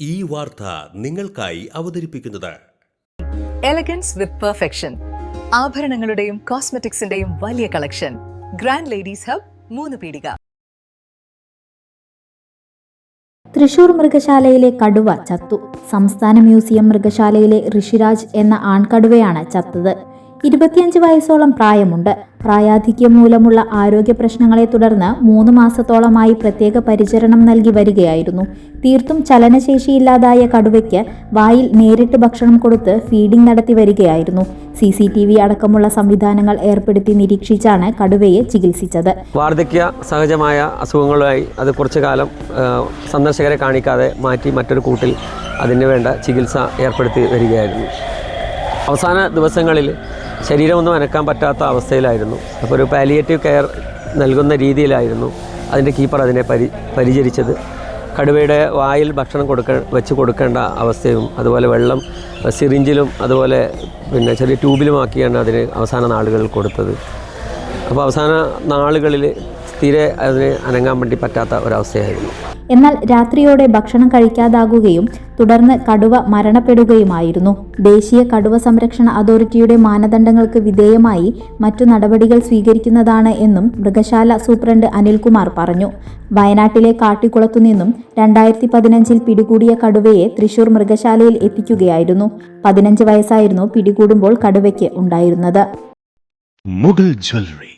ഈ വാർത്ത നിങ്ങൾക്കായി അവതരിപ്പിക്കുന്നത്. എലഗൻസ് വിത്ത് പെർഫെക്ഷൻ ആഭരണങ്ങളുടെയും കോസ്മെറ്റിക്സിന്റെയും വലിയ കളക്ഷൻ ഗ്രാൻഡ് ലേഡീസ് ഹബ് മൂന്ന് പീടിക. തൃശൂർ മൃഗശാലയിലെ കടുവ ചത്തു. സംസ്ഥാന മ്യൂസിയം മൃഗശാലയിലെ ഋഷിരാജ് എന്ന ആൺകടുവയാണ് ചത്തത്. ഇരുപത്തിയഞ്ച് വയസ്സോളം പ്രായമുണ്ട്. പ്രായാധിക്യം മൂലമുള്ള ആരോഗ്യ പ്രശ്നങ്ങളെ തുടർന്ന് മൂന്ന് മാസത്തോളമായി പ്രത്യേക പരിചരണം നൽകി വരികയായിരുന്നു. തീർത്തും ചലനശേഷിയില്ലാതായ കടുവയ്ക്ക് വായിൽ നേരിട്ട് ഭക്ഷണം കൊടുത്ത് ഫീഡിംഗ് നടത്തി വരികയായിരുന്നു. സി സി ടി വി അടക്കമുള്ള സംവിധാനങ്ങൾ ഏർപ്പെടുത്തി നിരീക്ഷിച്ചാണ് കടുവയെ ചികിത്സിച്ചത്. വാർദ്ധക്യ സഹജമായ അസുഖങ്ങളുമായി അത് കുറച്ചു കാലം സന്ദർശകരെ കാണിക്കാതെ മാറ്റി മറ്റൊരു കൂട്ടിൽ അതിന് വേണ്ട ചികിത്സ ഏർപ്പെടുത്തി വരികയായിരുന്നു. അവസാന ദിവസങ്ങളിൽ ശരീരമൊന്നും അനക്കാൻ പറ്റാത്ത അവസ്ഥയിലായിരുന്നു. അപ്പോൾ ഒരു പാലിയേറ്റീവ് കെയർ നൽകുന്ന രീതിയിലായിരുന്നു അതിന്റെ കീപ്പർ അതിനെ പരി പരിചരിച്ചത്. കടുവയുടെ വായിൽ ഭക്ഷണം കൊടുക്ക വെച്ച് കൊടുക്കേണ്ട അവസ്ഥയും അതുപോലെ വെള്ളം സിറിഞ്ചിലും അതുപോലെ പിന്നെ ചെറിയ ട്യൂബിലുമാക്കിയാണ് അതിന് അവസാന നാളുകളിൽ കൊടുത്തത്. അപ്പോൾ അവസാന നാളുകളിൽ തീരെ അതിന് അനങ്ങാൻ വേണ്ടി പറ്റാത്ത ഒരവസ്ഥയായിരുന്നു. എന്നാൽ രാത്രിയോടെ ഭക്ഷണം കഴിക്കാതാകുകയും തുടർന്ന് കടുവ മരണപ്പെടുകയുമായിരുന്നു. ദേശീയ കടുവ സംരക്ഷണ അതോറിറ്റിയുടെ മാനദണ്ഡങ്ങൾക്ക് വിധേയമായി മറ്റു നടപടികൾ സ്വീകരിക്കുന്നതാണ് എന്നും മൃഗശാല സൂപ്രണ്ട് അനിൽകുമാർ പറഞ്ഞു. വയനാട്ടിലെ കാട്ടിക്കുളത്തു നിന്നും രണ്ടായിരത്തി പതിനഞ്ചിൽ പിടികൂടിയ കടുവയെ തൃശൂർ മൃഗശാലയിൽ എത്തിക്കുകയായിരുന്നു. പതിനഞ്ച് വയസ്സായിരുന്നു പിടികൂടുമ്പോൾ കടുവയ്ക്ക് ഉണ്ടായിരുന്നത്. മുഗൾ ജ്വല്ലറി.